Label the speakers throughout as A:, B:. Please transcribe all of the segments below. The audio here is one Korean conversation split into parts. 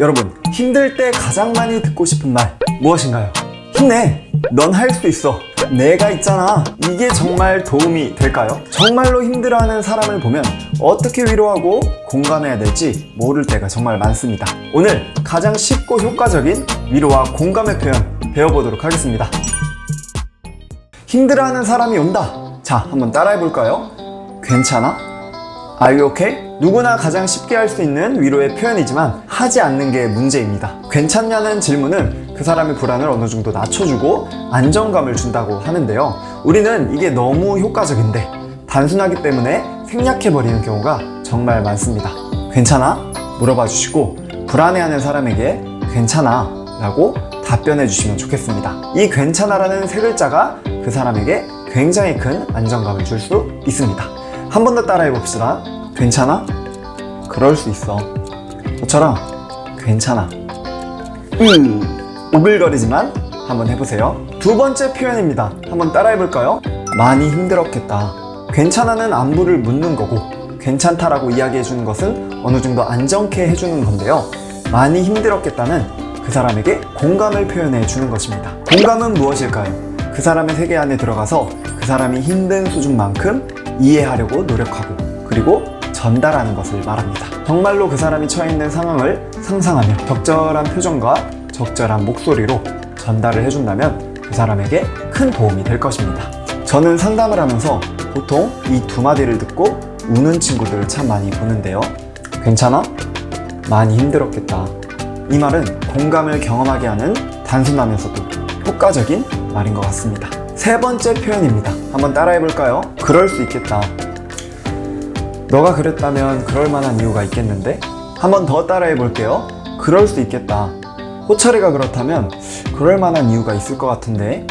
A: 여러분, 힘들 때 가장 많이 듣고 싶은 말 무엇인가요? 힘내! 넌 할 수 있어! 내가 있잖아! 이게 정말 도움이 될까요? 정말로 힘들어하는 사람을 보면 어떻게 위로하고 공감해야 될지 모를 때가 정말 많습니다. 오늘 가장 쉽고 효과적인 위로와 공감의 표현 배워보도록 하겠습니다. 힘들어하는 사람이 온다! 자, 한번 따라해 볼까요? 괜찮아? Are you okay? 누구나 가장 쉽게 할 수 있는 위로의 표현이지만 하지 않는 게 문제입니다. 괜찮냐는 질문은 그 사람의 불안을 어느 정도 낮춰주고 안정감을 준다고 하는데요. 우리는 이게 너무 효과적인데 단순하기 때문에 생략해버리는 경우가 정말 많습니다. 괜찮아? 물어봐 주시고 불안해하는 사람에게 괜찮아 라고 답변해 주시면 좋겠습니다. 이 괜찮아라는 세 글자가 그 사람에게 굉장히 큰 안정감을 줄 수 있습니다. 한 번 더 따라해 봅시다. 괜찮아? 그럴 수 있어. 저처럼 괜찮아. 음, 오글거리지만 한번 해보세요. 두 번째 표현입니다. 한번 따라해 볼까요? 많이 힘들었겠다. 괜찮아는 안부를 묻는 거고, 괜찮다라고 이야기해 주는 것은 어느 정도 안정케 해주는 건데요. 많이 힘들었겠다는 그 사람에게 공감을 표현해 주는 것입니다. 공감은 무엇일까요? 그 사람의 세계 안에 들어가서 그 사람이 힘든 수준만큼 이해하려고 노력하고 그리고 전달하는 것을 말합니다. 정말로 그 사람이 처해 있는 상황을 상상하며 적절한 표정과 적절한 목소리로 전달을 해준다면 그 사람에게 큰 도움이 될 것입니다. 저는 상담을 하면서 보통 이 두 마디를 듣고 우는 친구들을 참 많이 보는데요. 괜찮아? 많이 힘들었겠다. 이 말은 공감을 경험하게 하는 단순하면서도 효과적인 말인 것 같습니다. 세 번째 표현입니다. 한번 따라해 볼까요? 그럴 수 있겠다. 너가 그랬다면 그럴 만한 이유가 있겠는데? 한번 더 따라해 볼게요. 그럴 수 있겠다. 호철이가 그렇다면 그럴 만한 이유가 있을 것 같은데?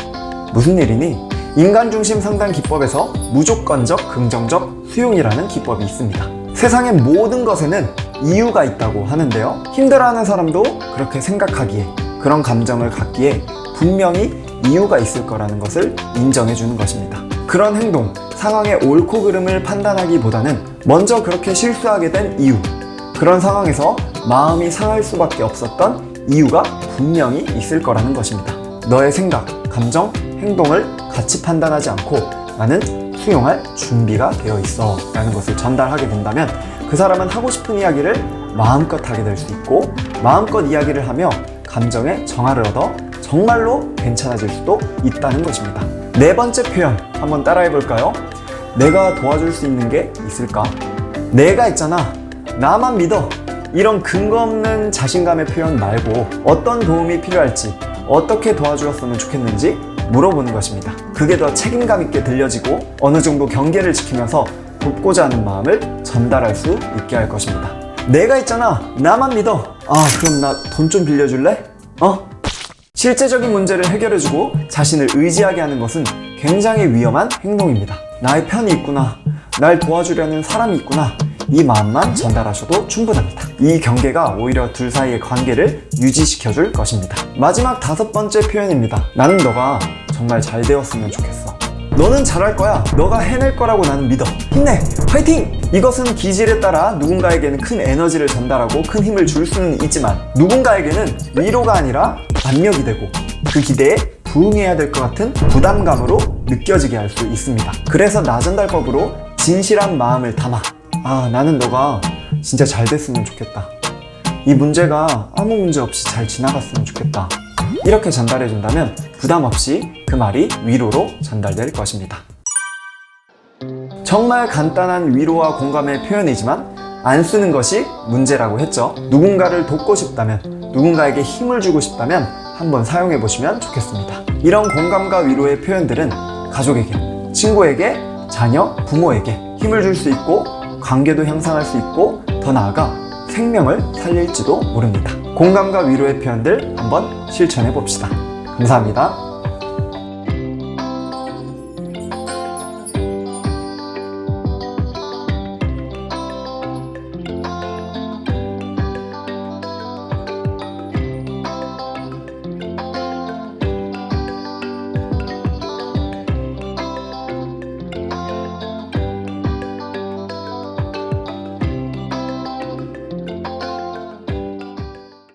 A: 무슨 일이니? 인간 중심 상담 기법에서 무조건적 긍정적 수용이라는 기법이 있습니다. 세상의 모든 것에는 이유가 있다고 하는데요. 힘들어하는 사람도 그렇게 생각하기에 그런 감정을 갖기에 분명히 이유가 있을 거라는 것을 인정해 주는 것입니다. 그런 행동, 상황의 옳고 그름을 판단하기보다는 먼저 그렇게 실수하게 된 이유, 그런 상황에서 마음이 상할 수밖에 없었던 이유가 분명히 있을 거라는 것입니다. 너의 생각, 감정, 행동을 같이 판단하지 않고 나는 수용할 준비가 되어 있어 라는 것을 전달하게 된다면 그 사람은 하고 싶은 이야기를 마음껏 하게 될 수 있고 마음껏 이야기를 하며 감정의 정화를 얻어 정말로 괜찮아질 수도 있다는 것입니다. 네 번째 표현 한번 따라해 볼까요? 내가 도와줄 수 있는 게 있을까? 내가 있잖아. 나만 믿어. 이런 근거 없는 자신감의 표현 말고 어떤 도움이 필요할지 어떻게 도와주었으면 좋겠는지 물어보는 것입니다. 그게 더 책임감 있게 들려지고 어느 정도 경계를 지키면서 돕고자 하는 마음을 전달할 수 있게 할 것입니다. 내가 있잖아. 나만 믿어. 아, 그럼 나 돈 좀 빌려줄래? 어? 실제적인 문제를 해결해주고 자신을 의지하게 하는 것은 굉장히 위험한 행동입니다. 나의 편이 있구나. 날 도와주려는 사람이 있구나. 이 마음만 전달하셔도 충분합니다. 이 경계가 오히려 둘 사이의 관계를 유지시켜 줄 것입니다. 마지막 다섯 번째 표현입니다. 나는 너가 정말 잘 되었으면 좋겠어. 너는 잘할 거야. 너가 해낼 거라고 나는 믿어. 힘내. 화이팅! 이것은 기질에 따라 누군가에게는 큰 에너지를 전달하고 큰 힘을 줄 수는 있지만 누군가에게는 위로가 아니라 압력이 되고 그 기대에 부응해야 될 것 같은 부담감으로 느껴지게 할 수 있습니다. 그래서 나전달법으로 진실한 마음을 담아 아, 나는 너가 진짜 잘 됐으면 좋겠다. 이 문제가 아무 문제 없이 잘 지나갔으면 좋겠다. 이렇게 전달해준다면 부담 없이 그 말이 위로로 전달될 것입니다. 정말 간단한 위로와 공감의 표현이지만 안 쓰는 것이 문제라고 했죠. 누군가를 돕고 싶다면, 누군가에게 힘을 주고 싶다면 한번 사용해 보시면 좋겠습니다. 이런 공감과 위로의 표현들은 가족에게, 친구에게, 자녀, 부모에게 힘을 줄 수 있고 관계도 향상할 수 있고 더 나아가 생명을 살릴지도 모릅니다. 공감과 위로의 표현들 한번 실천해 봅시다. 감사합니다.